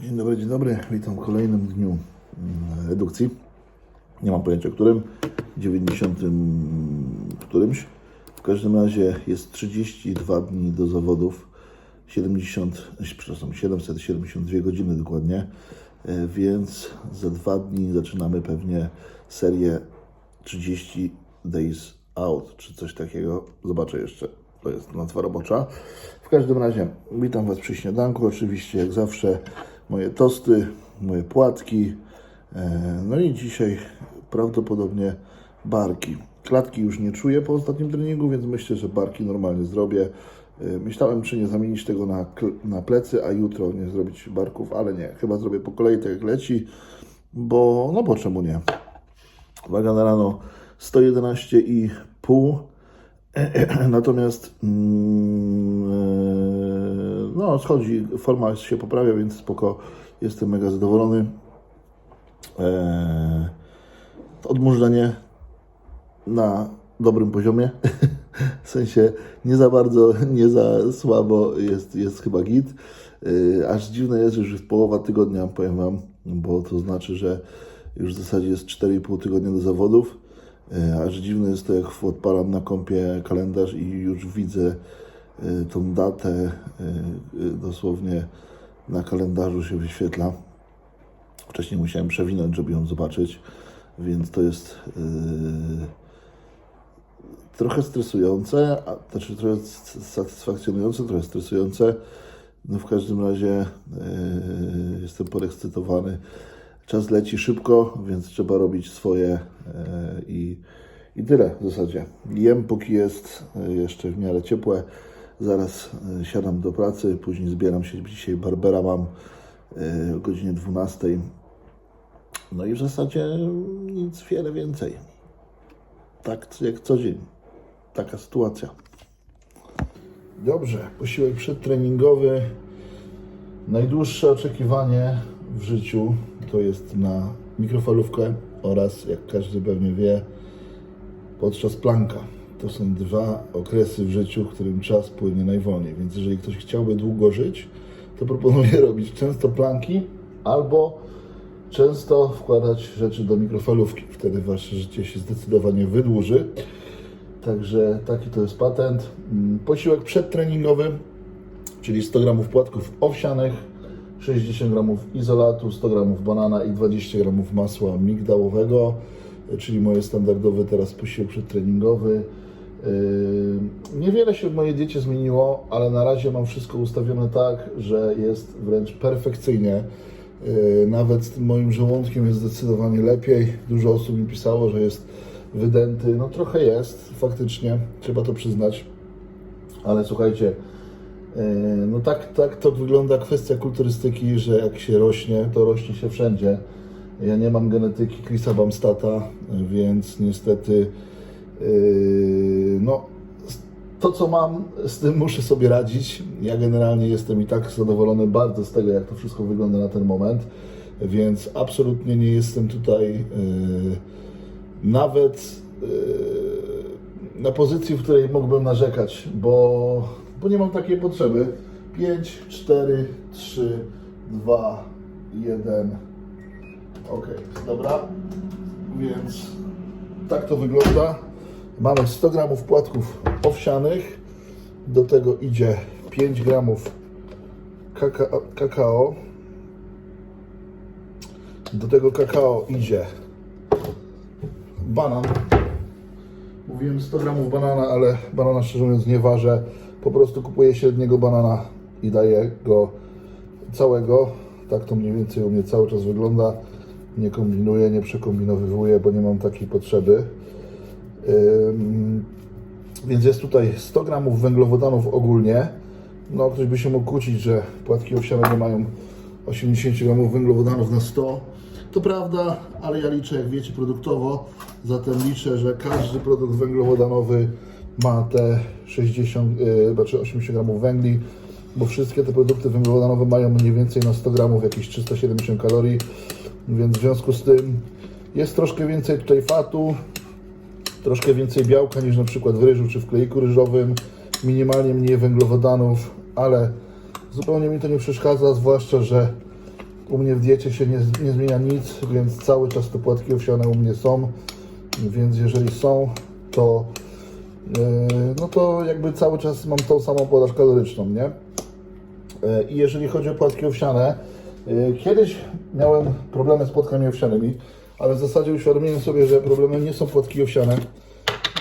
Dzień dobry, dzień dobry. Witam w kolejnym dniu mm, redukcji. Nie mam pojęcia którym, 90 którymś. W każdym razie jest 32 dni do zawodów, 70, przepraszam, 772 godziny dokładnie, E, więc za dwa dni zaczynamy pewnie serię 30 days out, czy coś takiego. Zobaczę jeszcze, to jest nazwa robocza. W każdym razie witam Was przy śniadanku, oczywiście jak zawsze moje tosty, moje płatki, e, no i dzisiaj prawdopodobnie barki. Klatki już nie czuję po ostatnim treningu, więc myślę, że barki normalnie zrobię. E, Myślałem, czy nie zamienić tego na, na plecy, a jutro nie zrobić barków, ale nie. Chyba zrobię po kolei tak jak leci, bo no bo czemu nie? Waga na rano 111,5. Natomiast mm, e, no, schodzi, forma się poprawia, więc spoko. Jestem mega zadowolony. E, odmurzenie na dobrym poziomie. W sensie nie za bardzo, nie za słabo jest, jest chyba git. Yy, Aż dziwne jest, że już jest połowa tygodnia, powiem Wam, bo to znaczy, że już w zasadzie jest 4,5 tygodnia do zawodów. Yy, Aż dziwne jest to, jak odpalam na kompie kalendarz i już widzę tą datę yy, yy, dosłownie na kalendarzu się wyświetla. Wcześniej musiałem przewinąć, żeby ją zobaczyć, więc to jest trochę stresujące, a znaczy trochę satysfakcjonujące, trochę stresujące. No w każdym razie jestem podekscytowany. Czas leci szybko, więc trzeba robić swoje i, i tyle w zasadzie. Jem póki jest jeszcze w miarę ciepłe. Zaraz yy, siadam do pracy, później zbieram się. Dzisiaj Barbera mam yy, o godzinie 12. No i w zasadzie nic wiele więcej. Tak jak co dzień. Taka sytuacja. Dobrze, posiłek przedtreningowy. Najdłuższe oczekiwanie w życiu to jest na mikrofalówkę oraz, jak każdy pewnie wie, podczas planka. To są dwa okresy w życiu, w którym czas płynie najwolniej. Więc jeżeli ktoś chciałby długo żyć, to proponuję robić często planki albo często wkładać rzeczy do mikrofalówki. Wtedy wasze życie się zdecydowanie wydłuży. Także taki to jest patent. Mm, Posiłek przedtreningowy, czyli 100 gramów płatków owsianych, 60 gramów izolatu, 100 gramów banana i 20 gramów masła migdałowego, czyli moje standardowe teraz posiłek przedtreningowy. Yy, Niewiele się w mojej diecie zmieniło, ale na razie mam wszystko ustawione tak, że jest wręcz perfekcyjnie. Yy, Nawet z moim żołądkiem jest zdecydowanie lepiej. Dużo osób mi pisało, że jest wydęty. No trochę jest, faktycznie, trzeba to przyznać. Ale słuchajcie, yy, no tak, tak to wygląda kwestia kulturystyki, że jak się rośnie, to rośnie się wszędzie. Ja nie mam genetyki Chrisa Bamstata, więc niestety no, to co mam, z tym muszę sobie radzić. Ja generalnie jestem i tak zadowolony bardzo z tego, jak to wszystko wygląda na ten moment, więc absolutnie nie jestem tutaj yy, nawet yy, na pozycji, w której mógłbym narzekać, bo, bo nie mam takiej potrzeby. 5, 4, 3, 2, 1. Ok, dobra. Więc tak to wygląda. Mamy 100 gramów płatków owsianych. Do tego idzie 5 gramów kakao. kakao. Do tego kakao idzie banan. Mówiłem 100 gramów banana, ale banana szczerze mówiąc nie ważę. Po prostu kupuję średniego banana i daję go całego. Tak to mniej więcej u mnie cały czas wygląda. Nie kombinuję, nie przekombinowywuję, bo nie mam takiej potrzeby. Więc jest tutaj 100 gramów węglowodanów ogólnie. No, ktoś by się mógł kłócić, że płatki owsiane nie mają 80 gramów węglowodanów na 100. To prawda, ale ja liczę, jak wiecie, produktowo. Zatem liczę, że każdy produkt węglowodanowy ma te 60, yy, znaczy 80 gramów węgli, bo wszystkie te produkty węglowodanowe mają mniej więcej na 100 gramów jakieś 370 kalorii, więc w związku z tym jest troszkę więcej tutaj fatu, troszkę więcej białka niż na przykład w ryżu czy w kleiku ryżowym, minimalnie mniej węglowodanów, ale zupełnie mi to nie przeszkadza, zwłaszcza, że U mnie w diecie się nie, nie zmienia nic, więc cały czas te płatki owsiane u mnie są. Więc jeżeli są, to yy, no to jakby cały czas mam tą samą podaż kaloryczną, nie? Yy, I jeżeli chodzi o płatki owsiane, yy, kiedyś miałem problemy z płatkami owsianymi, ale w zasadzie uświadomiłem sobie, że problemem nie są płatki owsiane,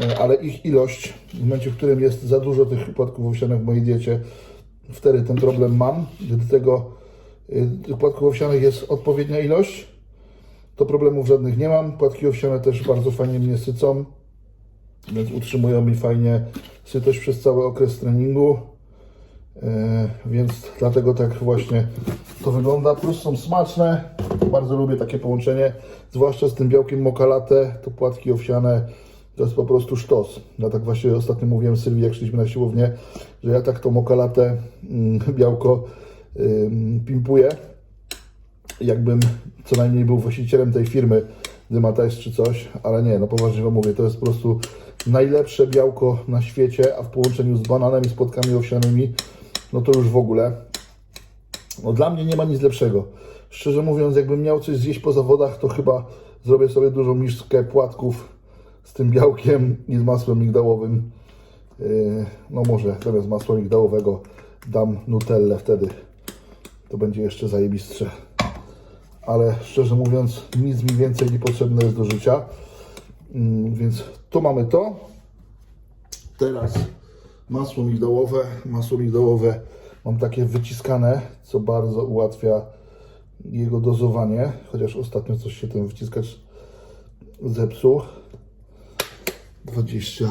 yy, ale ich ilość. W momencie, w którym jest za dużo tych płatków owsianych w mojej diecie, wtedy ten problem mam. Gdy tego yy, tych płatków owsianych jest odpowiednia ilość, to problemów żadnych nie mam. Płatki owsiane też bardzo fajnie mnie sycą, więc utrzymują mi fajnie sytość przez cały okres treningu. E, więc dlatego tak właśnie to wygląda. Plus są smaczne. Bardzo lubię takie połączenie, zwłaszcza z tym białkiem mokalate. To płatki owsiane to jest po prostu sztos. Ja tak właśnie ostatnio mówiłem Sylwii, jak szliśmy na siłownię, że ja tak to mokalate mm, białko pimpuję jakbym co najmniej był właścicielem tej firmy Dymatajs czy coś, ale nie, no poważnie wam mówię, to jest po prostu najlepsze białko na świecie, a w połączeniu z bananem i z płotkami owsianymi, no to już w ogóle. No dla mnie nie ma nic lepszego. Szczerze mówiąc, jakbym miał coś zjeść po zawodach, to chyba zrobię sobie dużą miskę płatków z tym białkiem i z masłem migdałowym. Yy, No może zamiast masła migdałowego dam nutellę wtedy. To będzie jeszcze zajebistsze ale szczerze mówiąc nic mi więcej nie potrzebne jest do życia. Mm, Więc tu mamy to. Teraz masło migdałowe. Masło migdałowe mam takie wyciskane, co bardzo ułatwia jego dozowanie, chociaż ostatnio coś się ten wyciskacz zepsuł. 20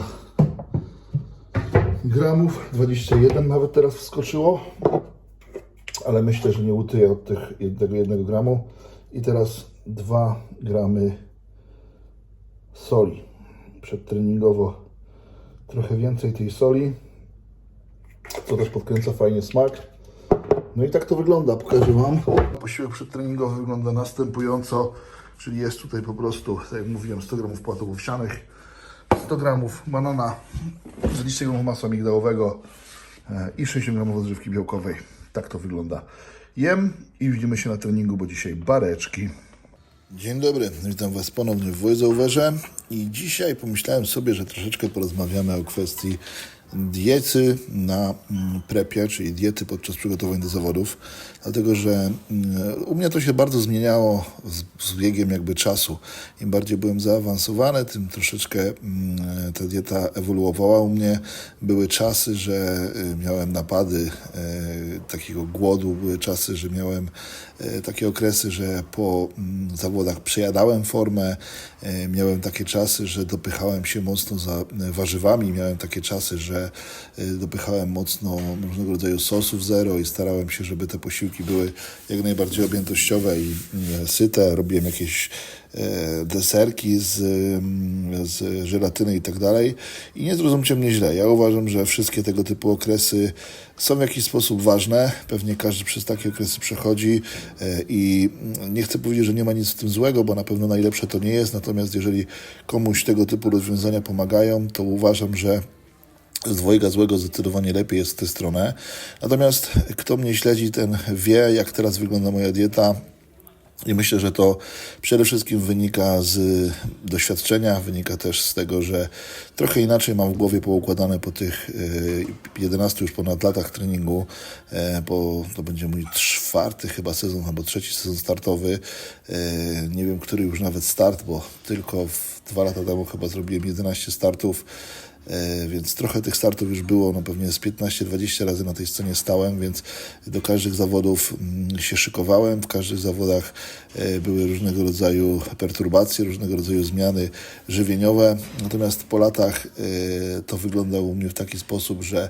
gramów, 21 nawet teraz wskoczyło ale myślę, że nie utyję od tych, tego jednego gramu. I teraz 2 gramy soli. Przedtreningowo trochę więcej tej soli, co też podkręca fajnie smak. No i tak to wygląda, pokażę Wam. Posiłek przedtreningowy wygląda następująco, czyli jest tutaj po prostu, tak jak mówiłem, 100 gramów płatów owsianych, 100 gramów banana, 20 gramów masła migdałowego e, i 60 gramów odżywki białkowej. Tak to wygląda. Jem i widzimy się na treningu, bo dzisiaj bareczki. Dzień dobry, witam Was ponownie w VoiceOverze i dzisiaj pomyślałem sobie, że troszeczkę porozmawiamy o kwestii diety na mm, prepie, czyli diety podczas przygotowań do zawodów, dlatego że mm, u mnie to się bardzo zmieniało z, z biegiem jakby czasu. Im bardziej byłem zaawansowany, tym troszeczkę mm, ta dieta ewoluowała u mnie. Były czasy, że y, miałem napady y, takiego głodu, były czasy, że miałem y, takie okresy, że po zawodach przejadałem formę, miałem takie czasy, że dopychałem się mocno za warzywami, miałem takie czasy, że y, dopychałem mocno różnego rodzaju sosów zero i starałem się, żeby te posiłki były jak najbardziej objętościowe i y, syte. Robiłem jakieś e, deserki z, z żelatyny i tak dalej. I nie zrozumcie mnie źle. Ja uważam, że wszystkie tego typu okresy są w jakiś sposób ważne. Pewnie każdy przez takie okresy przechodzi i nie chcę powiedzieć, że nie ma nic w tym złego, bo na pewno najlepsze to nie jest. Natomiast jeżeli komuś tego typu rozwiązania pomagają, to uważam, że z dwojga złego zdecydowanie lepiej jest w tę stronę. Natomiast kto mnie śledzi, ten wie, jak teraz wygląda moja dieta. I myślę, że to przede wszystkim wynika z doświadczenia, wynika też z tego, że trochę inaczej mam w głowie poukładane po tych e, 11 już ponad latach treningu, e, bo to będzie mój czwarty chyba sezon, albo trzeci sezon startowy. E, Nie wiem, który już nawet start, bo tylko dwa lata temu chyba zrobiłem 11 startów. E, więc trochę tych startów już było, no pewnie z 15-20 razy na tej scenie stałem, więc do każdych zawodów mm, się szykowałem. W każdych zawodach e, były różnego rodzaju perturbacje, różnego rodzaju zmiany żywieniowe. Natomiast po latach e, to wygląda u mnie w taki sposób, że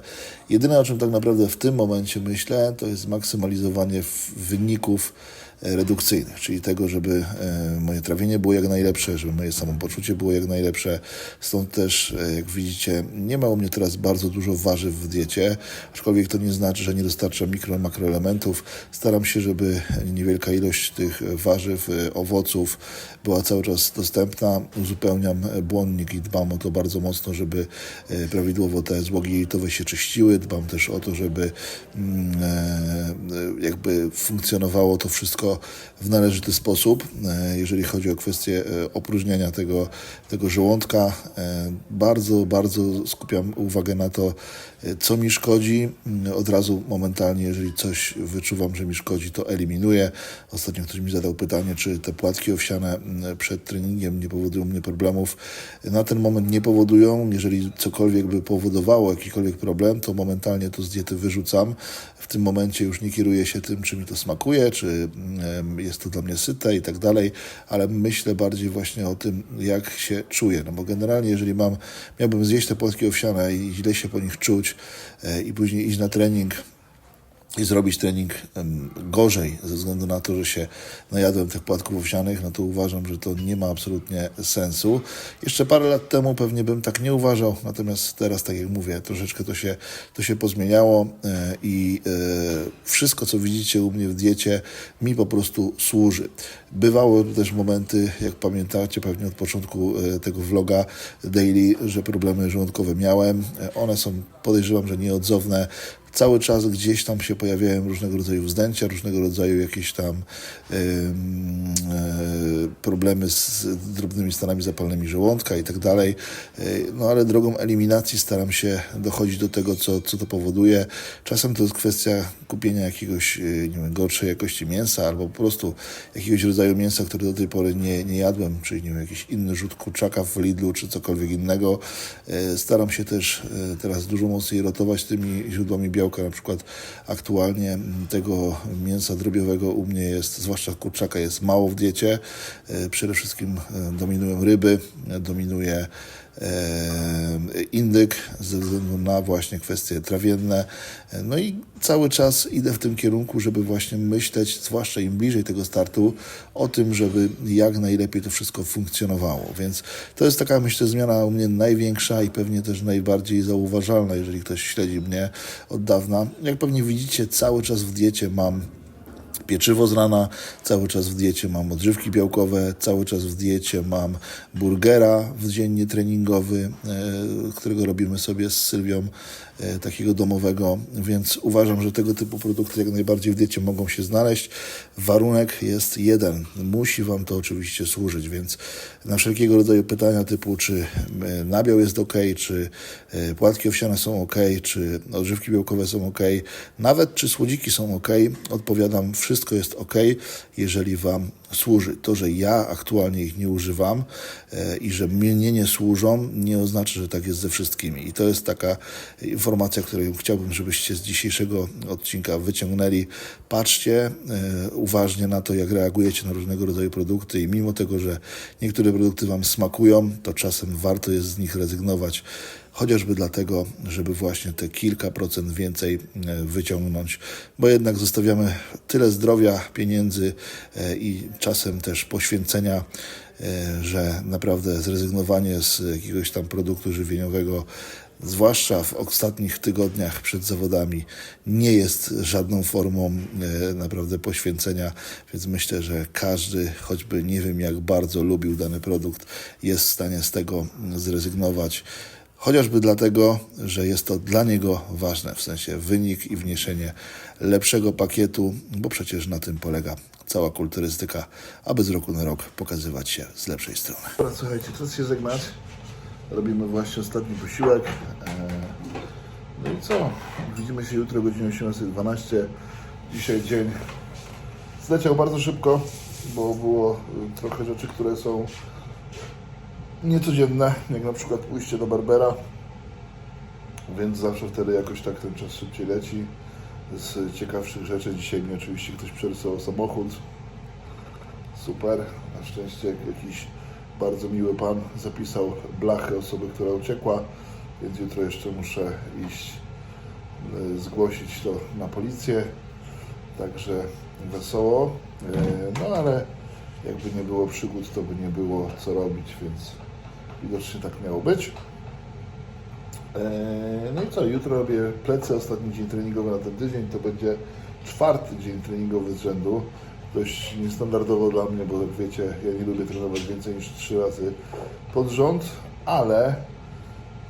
jedyne o czym tak naprawdę w tym momencie myślę, to jest maksymalizowanie wyników redukcyjnych, czyli tego, żeby e, moje trawienie było jak najlepsze, żeby moje samopoczucie było jak najlepsze. Stąd też, e, jak widzicie, nie ma u mnie teraz bardzo dużo warzyw w diecie, aczkolwiek to nie znaczy, że nie dostarczam mikro, makroelementów. Staram się, żeby niewielka ilość tych warzyw, e, owoców była cały czas dostępna. Uzupełniam e, błonnik i dbam o to bardzo mocno, żeby e, prawidłowo te złogi jelitowe się czyściły. Dbam też o to, żeby mm, e, e, jakby funkcjonowało to wszystko w należyty sposób, e, jeżeli chodzi o kwestię e, opróżniania tego, tego żołądka. E, Bardzo, bardzo skupiam uwagę na to, co mi szkodzi. Od razu momentalnie, jeżeli coś wyczuwam, że mi szkodzi, to eliminuję. Ostatnio ktoś mi zadał pytanie, czy te płatki owsiane mm, przed treningiem nie powodują mnie problemów. Na ten moment nie powodują. Jeżeli cokolwiek by powodowało jakikolwiek problem, to momentalnie to z diety wyrzucam. W tym momencie już nie kieruję się tym, czy mi to smakuje, czy jest to dla mnie syte i tak dalej, ale myślę bardziej właśnie o tym, jak się czuję. No bo generalnie, jeżeli mam, miałbym zjeść te płatki owsiane i źle się po nich czuć i później iść na trening, i zrobić trening gorzej ze względu na to, że się najadłem tych płatków owsianych, no to uważam, że to nie ma absolutnie sensu. Jeszcze parę lat temu pewnie bym tak nie uważał, natomiast teraz, tak jak mówię, troszeczkę to się, to się pozmieniało e, i e, wszystko, co widzicie u mnie w diecie, mi po prostu służy. Bywały też momenty, jak pamiętacie pewnie od początku e, tego vloga daily, że problemy żołądkowe miałem. One są, podejrzewam, że nieodzowne cały czas gdzieś tam się pojawiają różnego rodzaju wzdęcia, różnego rodzaju jakieś tam em, e, problemy z drobnymi stanami zapalnymi żołądka i tak dalej. E, No ale drogą eliminacji staram się dochodzić do tego, co, co to powoduje. Czasem to jest kwestia kupienia jakiegoś e, nie wiem, gorszej jakości mięsa albo po prostu jakiegoś rodzaju mięsa, które do tej pory nie, nie jadłem, czyli nie wiem, jakiś inny rzut kurczaka w Lidlu czy cokolwiek innego. Staram się też teraz dużo mocniej rotować tymi źródłami białka. Na przykład aktualnie tego mięsa drobiowego u mnie jest, zwłaszcza kurczaka, jest mało w diecie. E, Przede wszystkim e, dominują ryby, e, dominuje indyk ze względu na właśnie kwestie trawienne. No i cały czas idę w tym kierunku, żeby właśnie myśleć, zwłaszcza im bliżej tego startu, o tym, żeby jak najlepiej to wszystko funkcjonowało. Więc to jest taka, myślę, zmiana u mnie największa i pewnie też najbardziej zauważalna, jeżeli ktoś śledzi mnie od dawna. Jak pewnie widzicie, cały czas w diecie mam pieczywo z rana, cały czas w diecie mam odżywki białkowe, cały czas w diecie mam burgera w dzień nietreningowy, e, którego robimy sobie z Sylwią, takiego domowego, więc uważam, że tego typu produkty jak najbardziej w diecie mogą się znaleźć. Warunek jest jeden, musi Wam to oczywiście służyć, więc na wszelkiego rodzaju pytania typu, czy e, nabiał jest ok, czy e, płatki owsiane są ok, czy odżywki białkowe są ok, nawet czy słodziki są ok, odpowiadam, wszystko jest ok, jeżeli Wam służy. To, że ja aktualnie ich nie używam e, i że mnie nie służą, nie oznacza, że tak jest ze wszystkimi. I to jest taka informacja, którą chciałbym, żebyście z dzisiejszego odcinka wyciągnęli. Patrzcie e, uważnie na to, jak reagujecie na różnego rodzaju produkty i mimo tego, że niektóre produkty Wam smakują, to czasem warto jest z nich rezygnować chociażby dlatego, żeby właśnie te kilka procent więcej e, wyciągnąć, bo jednak zostawiamy tyle zdrowia, pieniędzy e, i czasem też poświęcenia, e, że naprawdę zrezygnowanie z jakiegoś tam produktu żywieniowego zwłaszcza w ostatnich tygodniach przed zawodami, nie jest żadną formą naprawdę poświęcenia, więc myślę, że każdy, choćby nie wiem jak bardzo lubił dany produkt, jest w stanie z tego zrezygnować. Chociażby dlatego, że jest to dla niego ważne, w sensie wynik i wniesienie lepszego pakietu, bo przecież na tym polega cała kulturystyka, aby z roku na rok pokazywać się z lepszej strony. Słuchajcie, czas się żegnać. Robimy właśnie ostatni posiłek. Eee, No i co? Widzimy się jutro o godzinie 18.12. Dzisiaj dzień zleciał bardzo szybko, bo było trochę rzeczy, które są niecodzienne, jak na przykład pójście do Barbera, więc zawsze wtedy jakoś tak ten czas szybciej leci. Z ciekawszych rzeczy dzisiaj mi oczywiście ktoś przerysował samochód. Super. Na szczęście jakiś bardzo miły pan zapisał blachę osoby, która uciekła, więc jutro jeszcze muszę iść e, zgłosić to na policję. Także wesoło. E, No ale jakby nie było przygód, to by nie było co robić, więc widocznie tak miało być. E, No i co, jutro robię plecy, ostatni dzień treningowy na ten tydzień, to będzie czwarty dzień treningowy z rzędu. Dość niestandardowo dla mnie, bo jak wiecie, ja nie lubię trenować więcej niż trzy razy pod rząd, ale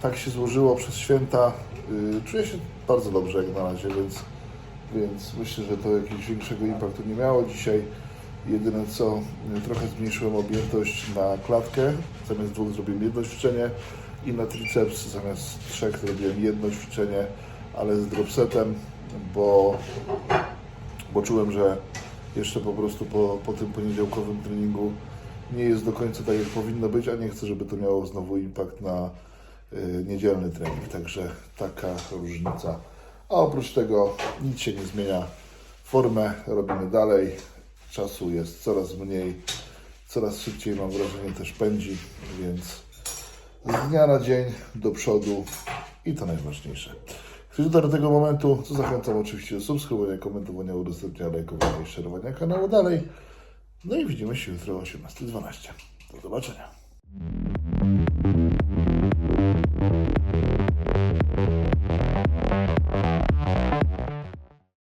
tak się złożyło przez święta. Yy, Czuję się bardzo dobrze jak na razie, więc, więc myślę, że to jakiegoś większego impaktu nie miało dzisiaj. Jedyne co, y, trochę zmniejszyłem objętość na klatkę. Zamiast dwóch zrobiłem jedno ćwiczenie i na triceps zamiast trzech zrobiłem jedno ćwiczenie, ale z dropsetem, bo, bo czułem, że jeszcze po prostu po, po tym poniedziałkowym treningu nie jest do końca tak, jak powinno być, a nie chcę, żeby to miało znowu impact na y, niedzielny trening. Także taka różnica. A oprócz tego nic się nie zmienia. Formę robimy dalej. Czasu jest coraz mniej. Coraz szybciej mam wrażenie też pędzi, więc z dnia na dzień do przodu i to najważniejsze. Dotarł do tego momentu, to zachęcam oczywiście do subskrybowania, komentowania, udostępniania, lajkowania i szerowania kanału dalej. No i widzimy się jutro o 18.12. Do zobaczenia.